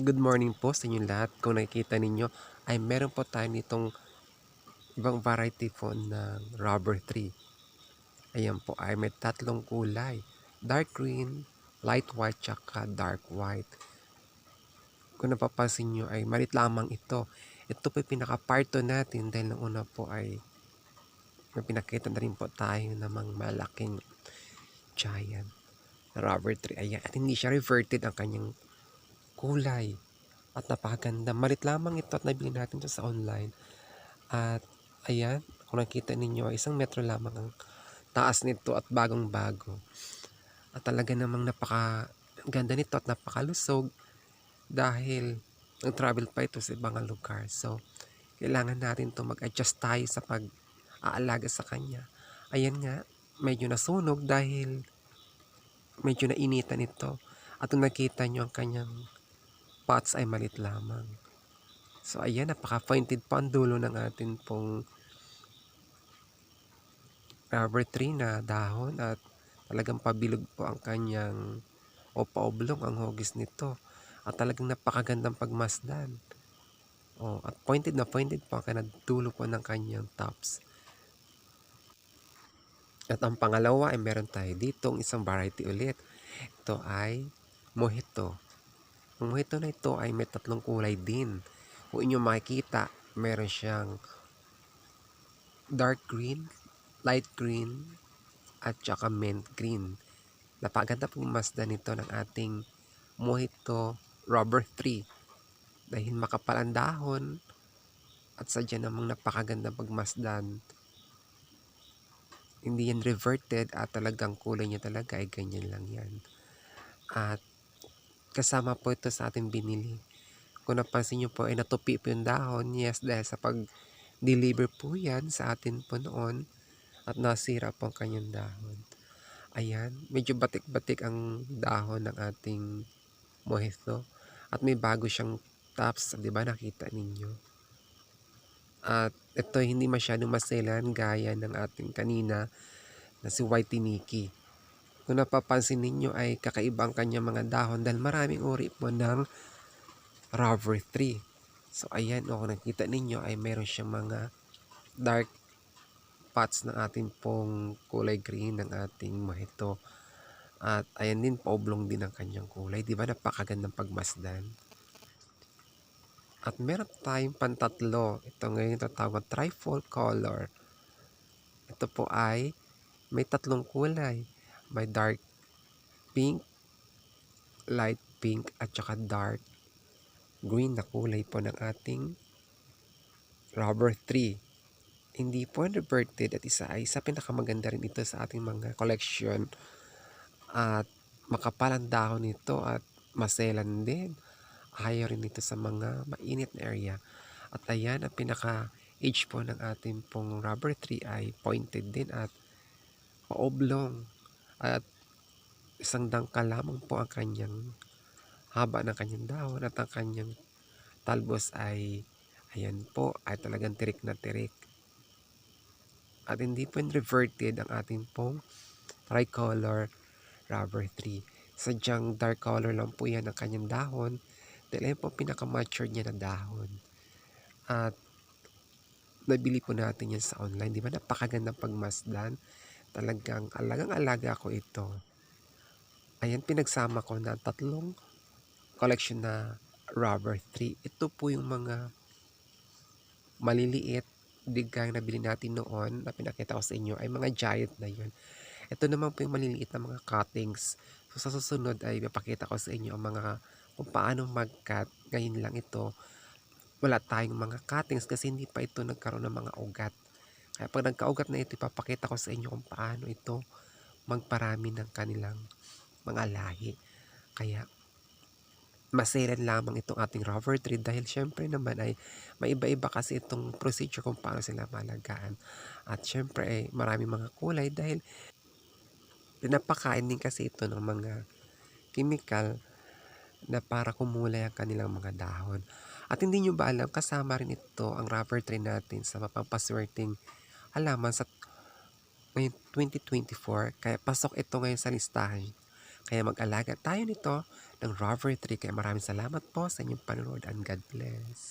Good morning po sa inyong lahat. Kung nakikita ninyo ay meron po tayo nitong ibang variety po ng rubber tree. Ayan po ay may tatlong kulay. Dark green, light white, tsaka dark white. Kung napapansin nyo ay malit lamang ito. Ito po yung pinaka-parto natin dahil nung una po ay may pinakita na rin po tayo namang malaking giant rubber tree. Ayan. At hindi siya reverted ang kanyang kulay at napakaganda. Malit lamang ito at nabili natin ito sa online. At ayan, kung nakita ninyo, isang metro lamang ang taas nito at bagong bago. At talaga namang napaka ganda nito at napakalusog dahil nag-travel pa ito sa ibang lugar. So, kailangan natin to mag-adjust tayo sa pag-aalaga sa kanya. Ayan nga, medyo nasunog dahil medyo nainitan ito. At nakita nyo ang kanyang pots ay malit lamang. So ayan, napaka-pointed pa ang dulo ng atin pong rubber tree na dahon at talagang pabilog po ang kanyang o paoblong ang hugis nito. At talagang napakagandang pagmasdan. Oh, at pointed na pointed po ang kanang dulo po ng kanyang tops. At ang pangalawa ay meron tayo dito isang variety ulit. Ito ay mojito. Ang mojito na ito ay may tatlong kulay din. Kung inyo makikita, meron siyang dark green, light green, at saka mint green. Napaganda pong masda nito ng ating mojito rubber tree. Dahil makapal ang dahon at sadya namang napakaganda pagmasdan. Hindi yan reverted at talagang kulay niya talaga ay ganyan lang yan. At kasama po ito sa ating binili. Kung napansin nyo po ay natupi po yung dahon. Yes, dahil sa pag-deliver po yan sa atin po noon at nasira po ang kanyang dahon. Ayan, medyo batik-batik ang dahon ng ating mojito. At may bago siyang tops, di ba nakita ninyo? At ito hindi masyadong maselan gaya ng ating kanina na si Whitey Mickey. Kung napapansin ninyo ay kakaiba ang kanyang mga dahon dahil maraming uri po ng rubber tree. So ayan o kung nakita ninyo ay meron siyang mga dark spots ng ating pong kulay green ng ating mojito. At ayan din, paoblong din ang kanyang kulay. Di ba napakagandang pagmasdan? At meron tayong pantatlo. Ito ngayon tatawag trifold color. Ito po ay may tatlong kulay. May dark pink, light pink, at saka dark green na kulay po ng ating rubber tree. Hindi po reverted at isa ay isa pinakamaganda rin ito sa ating mga collection. At makapal ang dahon nito at maselan din ayaw rin ito sa mga mainit na area. At ayan, ang pinaka-age po ng ating pong rubber tree ay pointed din at paoblong. At isang dangkal lamang po ang kanyang haba ng kanyang dahon at ang kanyang talbos ay ayan po ay talagang tirik na tirik. At hindi po reverted ang ating pong tricolor rubber tree. Sadyang dark color lang po yan ang kanyang dahon dahil po pinaka-mature niya na dahon. At nabili po natin yan sa online. Di ba napakagandang pagmasdan? Talagang alagang-alaga ko ito. Ayan, pinagsama ko na tatlong collection na rubber tree. Ito po yung mga maliliit digay na bili natin noon na pinakita ko sa inyo ay mga giant na yun. Ito naman po yung maliliit na mga cuttings. So sa susunod ay mapakita ko sa inyo ang mga kung paano mag-cut. Ngayon lang ito, wala tayong mga cuttings kasi hindi pa ito nagkaroon ng mga ugat. Kaya pag nagka-ugat na ito, ipapakita ko sa inyo kung paano ito magparami ng kanilang mga lahi. Kaya maselan lamang itong ating rubber tree dahil syempre naman ay may iba-iba kasi itong procedure kung paano sila malagaan. At syempre ay marami mga kulay dahil pinapakain din kasi ito ng mga chemical na para kumulay ang kanilang mga dahon. At hindi nyo ba alam, kasama rin ito ang rubber tree natin sa mapampaswerteng halaman sa ngayon 2024. Kaya pasok ito ngayon sa listahan Kaya mag-alaga tayo nito ng rubber tree. Kaya maraming salamat po sa inyong panonood and God bless.